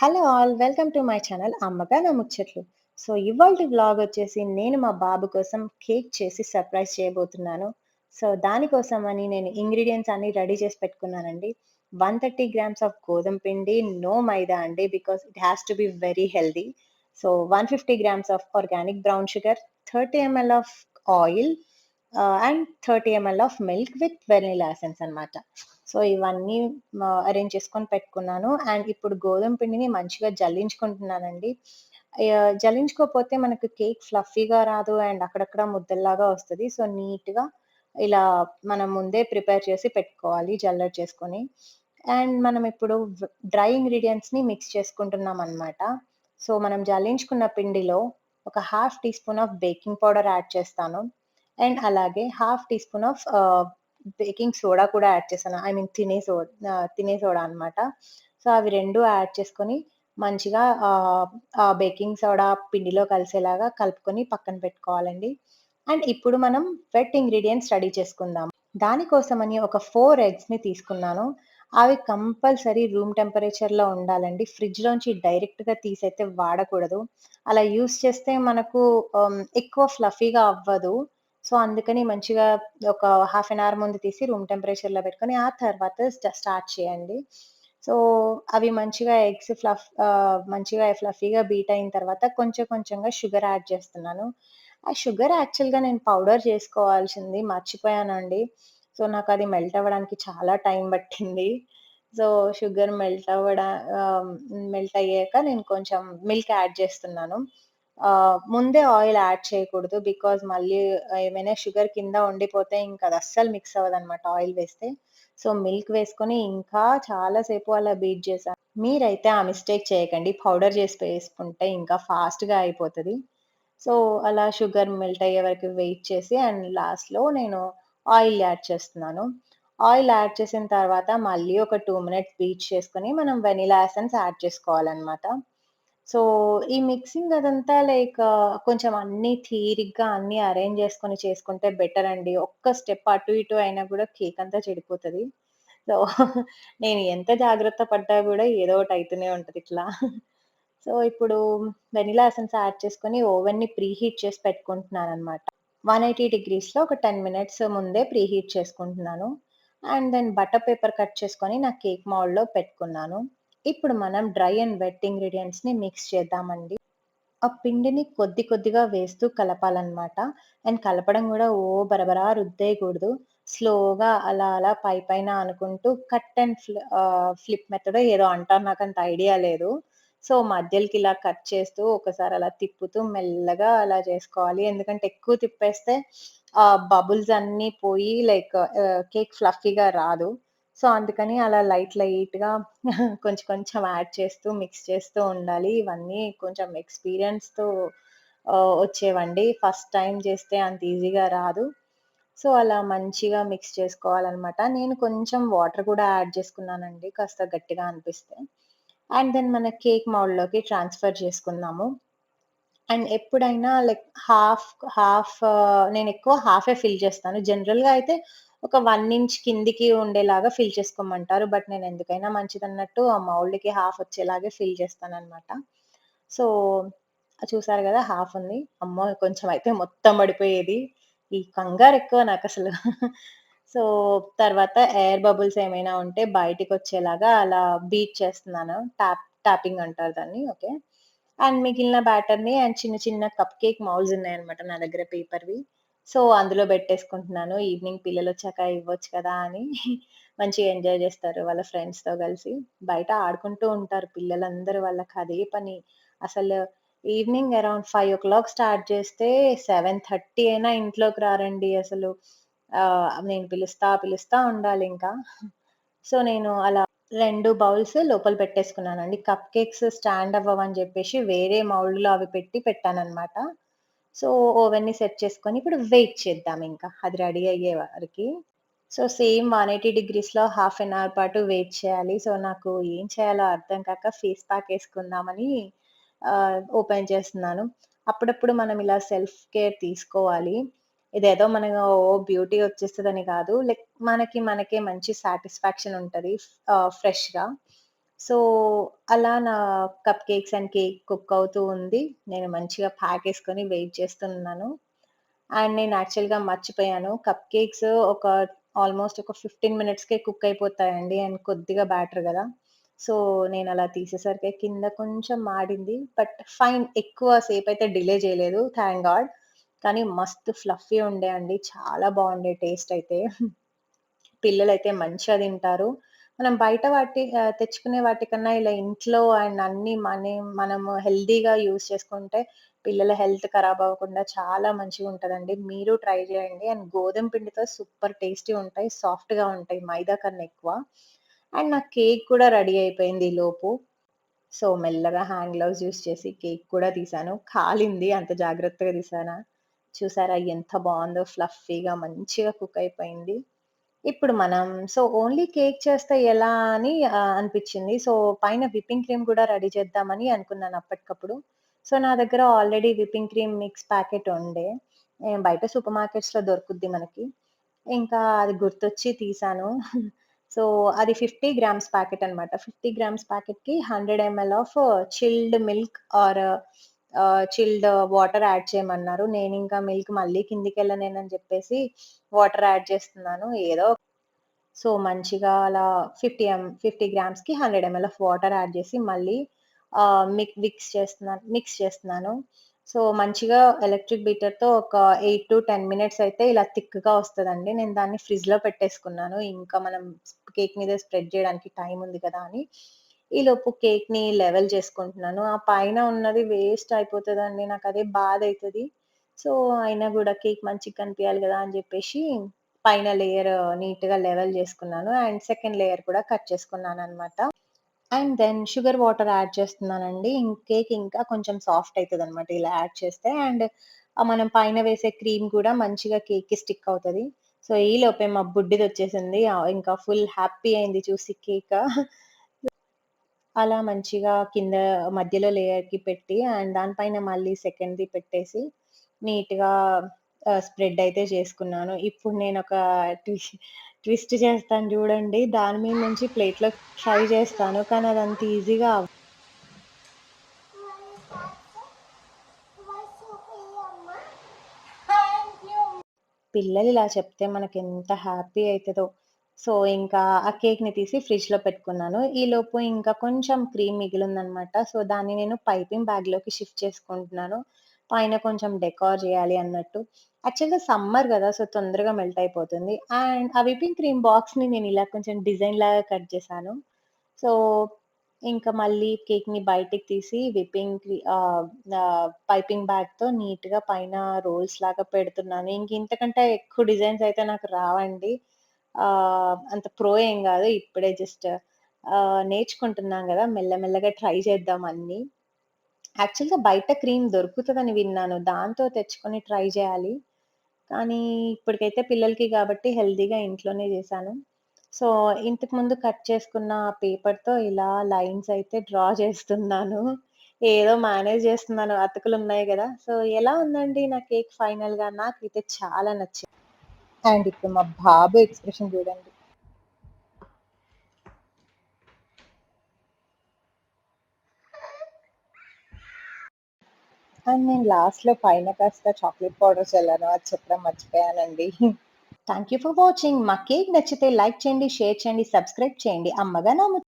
Hello all welcome to my channel అమ్మగా నా ముచ్చట్లు సో ఇవాళ వ్లాగ్ వచ్చేసి నేను మా బాబు కోసం కేక్ చేసి సర్ప్రైజ్ చేయబోతున్నాను. సో దానికోసం అని నేను ఇంగ్రీడియంట్స్ అన్ని రెడీ చేసి పెట్టుకున్నానండి. వన్ థర్టీ గ్రామ్స్ ఆఫ్ గోధుమ పిండి నో మైదా అండి because it has to be very healthy so one fifty grams of organic brown sugar thirty ML of oil and thirty ML of milk with vanilla essence అనమాట so ఇవన్నీ arrange చేసుకొని పెట్టుకున్నాను. And ఇప్పుడు గోధుమ పిండిని మంచిగా జల్లించుకుంటున్నానండి. జల్లించుకోకపోతే మనకు కేక్ ఫ్లఫీగా రాదు అండ్ అక్కడక్కడ ముద్దల్లాగా వస్తుంది. సో నీట్గా ఇలా మనం ముందే ప్రిపేర్ చేసి పెట్టుకోవాలి జల్లర్ చేసుకొని. అండ్ మనం ఇప్పుడు డ్రై ఇంగ్రీడియంట్స్ని మిక్స్ చేసుకుంటున్నాం అనమాట సో మనం జల్లించుకున్న పిండిలో ఒక half teaspoon of baking powder add చేస్తాను. అండ్ అలాగే half teaspoon of baking soda కూడా యాడ్ చేశాను ఐ మీన్ తినే సోడా తినే సోడా అనమాట సో అవి రెండు యాడ్ చేసుకొని మంచిగా ఆ బేకింగ్ సోడా పిండిలో కలిసేలాగా కలుపుకొని పక్కన పెట్టుకోవాలండి. అండ్ ఇప్పుడు మనం వెట్ ఇంగ్రీడియంట్స్ రెడీ చేసుకుందాం. దానికోసమని ఒక ఫోర్ ఎగ్స్ని తీసుకున్నాను. అవి కంపల్సరీ రూమ్ టెంపరేచర్లో ఉండాలండి. ఫ్రిడ్జ్లోంచి డైరెక్ట్గా తీసైతే వాడకూడదు. అలా యూస్ చేస్తే మనకు ఎక్కువ ఫ్లఫీగా అవ్వదు. సో అందుకని మంచిగా ఒక హాఫ్ అన్ అవర్ ముందు తీసి రూమ్ టెంపరేచర్లో పెట్టుకొని ఆ తర్వాత స్టార్ట్ చేయండి. సో అవి మంచిగా ఎగ్స్ ఫ్లఫ్ మంచిగా ఫ్లఫీగా బీట్ అయిన తర్వాత కొంచెం కొంచెంగా షుగర్ యాడ్ చేస్తున్నాను. ఆ షుగర్ యాక్చువల్గా నేను పౌడర్ చేసుకోవాల్సింది మర్చిపోయానండి. సో నాకు అది మెల్ట్ అవ్వడానికి చాలా టైం పట్టింది. సో షుగర్ మెల్ట్ అవ్వడా మెల్ట్ అయ్యాక నేను కొంచెం మిల్క్ యాడ్ చేస్తున్నాను. ముందే ఆయిల్ యాడ్ చేయకూడదు బికాజ్ మళ్ళీ ఏమైనా షుగర్ కింద ఉండిపోతే ఇంకా అది అస్సలు మిక్స్ అవ్వదు అనమాట ఆయిల్ వేస్తే. సో మిల్క్ వేసుకొని ఇంకా చాలాసేపు అలా బీట్ చేశాను మీరైతే ఆ మిస్టేక్ చేయకండి. పౌడర్ చేసి వేసుకుంటే ఇంకా ఫాస్ట్గా అయిపోతుంది. సో అలా షుగర్ మెల్ట్ అయ్యే వరకు వెయిట్ చేసి అండ్ లాస్ట్లో నేను ఆయిల్ యాడ్ చేస్తున్నాను. ఆయిల్ యాడ్ చేసిన తర్వాత మళ్ళీ ఒక టూ మినిట్స్ బీట్ చేసుకొని మనం వెనిలా ఎసెన్స్ యాడ్ చేసుకోవాలన్నమాట. సో ఈ మిక్సింగ్ అదంతా లైక్ కొంచెం అన్నీ థీరిగ్గా అన్నీ అరేంజ్ చేసుకొని చేసుకుంటే బెటర్ అండి. ఒక్క స్టెప్ అటు ఇటు అయినా కూడా కేక్ అంతా చెడిపోతుంది. సో నేను ఎంత జాగ్రత్త పడ్డా కూడా ఏదో ఒకటి అవుతూనే ఉంటుంది ఇట్లా. సో ఇప్పుడు వెనిలా ఎసెన్స్ యాడ్ చేసుకొని ఓవెన్ని ప్రీ హీట్ చేసి పెట్టుకుంటున్నాను అనమాట వన్ ఎయిటీ డిగ్రీస్లో ఒక టెన్ మినిట్స్ ముందే ప్రీ హీట్ చేసుకుంటున్నాను. And then butter paper cut చేసుకొని నా కేక్ మౌల్డ్లో పెట్టుకున్నాను. ఇప్పుడు మనం డ్రై అండ్ వెట్ ఇంగ్రీడియంట్స్ని మిక్స్ చేద్దామండి. ఆ పిండిని కొద్ది కొద్దిగా వేస్తూ కలపాలన్నమాట. అండ్ కలపడం కూడా ఓ బరబరా రుద్దేయకూడదు. స్లోగా అలా అలా పై పైన అనుకుంటూ కట్ అండ్ ఫ్లిప్ మెథడ్ ఏదో అంటారు. నాకు అంత ఐడియా లేదు. సో మధ్యలోకి ఇలా కట్ చేస్తూ ఒకసారి అలా తిప్పుతూ మెల్లగా అలా చేసుకోవాలి. ఎందుకంటే ఎక్కువ తిప్పేస్తే ఆ బబుల్స్ అన్నీ పోయి లైక్ కేక్ ఫ్లఫీగా రాదు. సో అందుకని అలా లైట్ లైట్గా కొంచెం కొంచెం యాడ్ చేస్తూ మిక్స్ చేస్తూ ఉండాలి. ఇవన్నీ కొంచెం ఎక్స్పీరియన్స్తో వచ్చేవండి. ఫస్ట్ టైం చేస్తే అంత ఈజీగా రాదు. సో అలా మంచిగా మిక్స్ చేసుకోవాలన్నమాట. నేను కొంచెం వాటర్ కూడా యాడ్ చేసుకున్నానండి కాస్త గట్టిగా అనిపిస్తే. అండ్ దెన్ మన కేక్ మౌల్డ్లోకి ట్రాన్స్ఫర్ చేసుకుందాము. అండ్ ఎప్పుడైనా లైక్ హాఫ్ హాఫ్ నేను ఎక్కువ హాఫే ఫిల్ చేస్తాను. జనరల్గా అయితే ఒక వన్ ఇంచ్ కిందికి ఉండేలాగా ఫిల్ చేసుకోమంటారు. బట్ నేను ఎందుకైనా మంచిది అన్నట్టు ఆ మౌల్డ్కి హాఫ్ వచ్చేలాగే ఫిల్ చేస్తాను అనమాట సో చూసారు కదా హాఫ్ ఉంది. అమ్మో కొంచెం అయితే మొత్తం పడిపోయేది. ఈ కంగారు ఎక్కువ నాకు అసలు. సో తర్వాత ఎయిర్ బబుల్స్ ఏమైనా ఉంటే బయటికి వచ్చేలాగా అలా బీట్ చేస్తున్నాను. ట్యాప్ ట్యాపింగ్ అంటారు దాన్ని ఓకే. అండ్ మిగిలిన బ్యాటర్ని అండ్ చిన్న చిన్న కప్ కేక్ మౌల్స్ ఉన్నాయన్నమాట నా దగ్గర పేపర్వి. సో అందులో పెట్టేసుకుంటున్నాను. ఈవినింగ్ పిల్లలు వచ్చాక ఇవ్వచ్చు కదా అని. మంచిగా ఎంజాయ్ చేస్తారు వాళ్ళ ఫ్రెండ్స్తో కలిసి. బయట ఆడుకుంటూ ఉంటారు పిల్లలందరూ వాళ్ళకి అదే పని. అసలు evening around five o'clock start చేస్తే సెవెన్ థర్టీ అయినా ఇంట్లోకి రారండి అసలు. నేను పిలుస్తా పిలుస్తా ఉండాలి ఇంకా సో నేను అలా రెండు బౌల్స్ లోపల పెట్టేసుకున్నానండి. కప్ కేక్స్ స్టాండ్ అవ్వవని చెప్పేసి వేరే మౌల్డ్లో అవి పెట్టి పెట్టానమాట సో ఓవెన్ని సెట్ చేసుకొని ఇప్పుడు వెయిట్ చేద్దాం ఇంకా. అది రెడీ అయ్యే వరకు. సో సేమ్ వన్ ఎయిటీ డిగ్రీస్లో హాఫ్ అన్ అవర్ పాటు వెయిట్ చేయాలి. సో నాకు ఏం చేయాలో అర్థం కాక ఫేస్ ప్యాక్ వేసుకుందామని ఓపెన్ చేస్తున్నాను. అప్పుడప్పుడు మనం ఇలా సెల్ఫ్ కేర్ తీసుకోవాలి. ఇదేదో మనకు ఓ బ్యూటీ వచ్చేస్తుందని కాదు లైక్ మనకి మనకే మంచి సాటిస్ఫాక్షన్ ఉంటుంది ఫ్రెష్గా సో, అలా నా cupcakes and cake cook అవుతూ ఉంది. నేను మంచిగా ప్యాక్ వేసుకొని వెయిట్ చేస్తున్నాను. అండ్ నేను యాక్చువల్‌గా మర్చిపోయాను. కప్ కేక్స్ ఒక ఆల్‌మోస్ట్ ఒక 15 మినిట్స్‌కే కుక్ అయిపోతాయండి. అండ్ కొద్దిగా బ్యాటర్ కదా సో, నేను అలా తీసేసరికి కింద కొంచెం మాడింది. బట్ ఫైన్ ఎక్కువ సేపు అయితే డిలే చేయలేదు. Thank God. కానీ మస్తు ఫ్లఫీ ఉండే అండి. చాలా బాగుండే టేస్ట్ అయితే. పిల్లలు అయితే మంచిగా తింటారు. మనం బయట వాటి తెచ్చుకునే వాటికన్నా ఇలా ఇంట్లో అండ్ అన్నీ మనీ మనము హెల్తీగా యూజ్ చేసుకుంటే పిల్లల హెల్త్ ఖరాబ్ అవ్వకుండా చాలా మంచిగా ఉంటుందండి మీరు ట్రై చేయండి. అండ్ గోధుమ పిండితో సూపర్ టేస్టీ ఉంటాయి. సాఫ్ట్‌గా ఉంటాయి మైదా కన్నా ఎక్కువ. అండ్ నా కేక్ కూడా రెడీ అయిపోయింది లోపు సో, మెల్లగా హ్యాండ్ గ్లౌజ్ యూస్ చేసి కేక్ కూడా తీశాను. కాలింది అంత జాగ్రత్తగా తీసానా చూసారా ఎంత బాగుందో ఫ్లఫీగా మంచిగా కుక్ అయిపోయింది. ఇప్పుడు మనం సో, ఓన్లీ కేక్ చేస్తే ఎలా అని అనిపించింది సో, పైన విప్పింగ్ క్రీమ్ కూడా రెడీ చేద్దామని అనుకున్నాను అప్పటికప్పుడు. సో, నా దగ్గర already whipping cream mix packet ఉండే. బయట సూపర్ మార్కెట్స్‌లో దొరుకుద్ది మనకి. ఇంకా అది గుర్తొచ్చి తీశాను. సో, అది 50 గ్రామ్స్ ప్యాకెట్ అన్నమాట. 50 గ్రామ్స్ ప్యాకెట్‌కి 100 ML of chilled milk or chilled water add చేయమన్నారు. నేను ఇంకా మిల్క్ మళ్ళీ కిందికి వెళ్ళనేనని చెప్పేసి వాటర్ యాడ్ చేస్తున్నాను. ఏదో సో, మంచిగా అలా 50 ఎం 50 గ్రామ్స్‌కి 100 ఎంఎల్ ఆఫ్ వాటర్ యాడ్ చేసి మళ్ళీ మిక్ మిక్స్ చేస్తున్నాను మిక్స్ చేస్తున్నాను. సో, మంచిగా ఎలక్ట్రిక్ బీటర్‌తో ఒక 8-10 మినిట్స్ అయితే ఇలా థిక్‌గా వస్తుందండి నేను దాన్ని ఫ్రిడ్జ్‌లో పెట్టేసుకున్నాను. ఇంకా మనం కేక్ మీద స్ప్రెడ్ చేయడానికి టైం ఉంది కదా! అని. ఈలోపు కేక్‌ని లెవెల్ చేసుకుంటున్నాను. ఆ పైన ఉన్నది వేస్ట్ అయిపోతుందండి నాకు అదే బాధ అవుతుంది సో, అయినా కూడా కేక్ మంచిగా కనిపించాలి కదా అని చెప్పేసి పైన లేయర్ నీట్‌గా లెవెల్ చేసుకున్నాను. అండ్ సెకండ్ లేయర్ కూడా కట్ చేసుకున్నాను అనమాట and then sugar water add చేస్తున్నానండి. ఇం కేక్ ఇంకా కొంచెం సాఫ్ట్ అవుతుంది అనమాట ఇలా యాడ్ చేస్తే. అండ్ మనం పైన వేసే క్రీమ్ కూడా మంచిగా కేక్‌కి స్టిక్ అవుతుంది సో, ఈ లోపే మా బుడ్డిది వచ్చేసింది ఇంకా ఫుల్ హ్యాపీ అయింది చూసి కేక్ అలా మంచిగా కింద మధ్యలో లేయర్‌కి పెట్టి అండ్ దానిపైన మళ్ళీ సెకండ్‌ది పెట్టేసి నీట్‌గా ఆహ్, స్ప్రెడ్ అయితే చేసుకున్నాను. ఇప్పుడు నేనొక ట్విష్ ట్విస్ట్ చేస్తాను చూడండి. దాని మీద నుంచి ప్లేట్‌లోకి ట్రై చేస్తాను. కానీ అదంత ఈజీగా అవ్ పిల్లలిలా చెప్తే మనకెంత హ్యాపీ అయితదో. సో, ఇంకా ఆ కేక్‌ని తీసి ఫ్రిడ్జ్‌లో పెట్టుకున్నాను. ఈలోపు ఇంకా కొంచెం క్రీమ్ మిగిలిందనమాట సో, దాన్ని నేను పైపింగ్ బ్యాగ్‌లోకి షిఫ్ట్ చేసుకుంటున్నాను. పైన కొంచెం డెకార్ చేయాలి అన్నట్టు. యాక్చువల్‌గా సమ్మర్ కదా సో, తొందరగా మెల్ట్ అయిపోతుంది. అండ్ ఆ విప్పింగ్ క్రీమ్ బాక్స్‌ని ఇలా కొంచెం డిజైన్ లాగా కట్ చేశాను. సో, ఇంకా మళ్ళీ కేక్‌ని బయటికి తీసి విప్పింగ్ క్రీ పైపింగ్ బ్యాగ్‌తో నీట్‌గా పైన రోల్స్ లాగా పెడుతున్నాను. ఇంక ఇంతకంటే ఎక్కువ డిజైన్స్ అయితే నాకు రావండి. అంత ప్రో ఏం కాదు ఇప్పుడే జస్ట్ నేర్చుకుంటున్నాం కదా మెల్లమెల్లగా ట్రై చేద్దాం అన్ని యాక్చువల్‌గా బయట క్రీమ్ దొరుకుతుందని విన్నాను. దాంతో తెచ్చుకొని ట్రై చేయాలి. కానీ ఇప్పటికైతే పిల్లలకి కాబట్టి హెల్తీగా ఇంట్లోనే చేశాను. సో, ఇంతకుముందు కట్ చేసుకున్న పేపర్‌తో ఇలా లైన్స్ అయితే డ్రా చేస్తున్నాను. ఏదో మేనేజ్ చేస్తున్నాను. అతుకులున్నాయి కదా సో, ఎలా ఉందండి నా కేక్ ఫైనల్‌గా? నాకైతే చాలా నచ్చింది. అండ్ ఇప్పుడు మా బాబు ఎక్స్‌ప్రెషన్ చూడండి. అండ్ నేను లాస్ట్‌లో పైన కాస్త చాక్లెట్ పౌడర్ చల్లాను. అది చెప్పడం మర్చిపోయానండి. Thank you for watching. మా కేక్ నచ్చితే లైక్ చేయండి, షేర్ చేయండి, సబ్స్క్రైబ్ చేయండి. అమ్మగా నా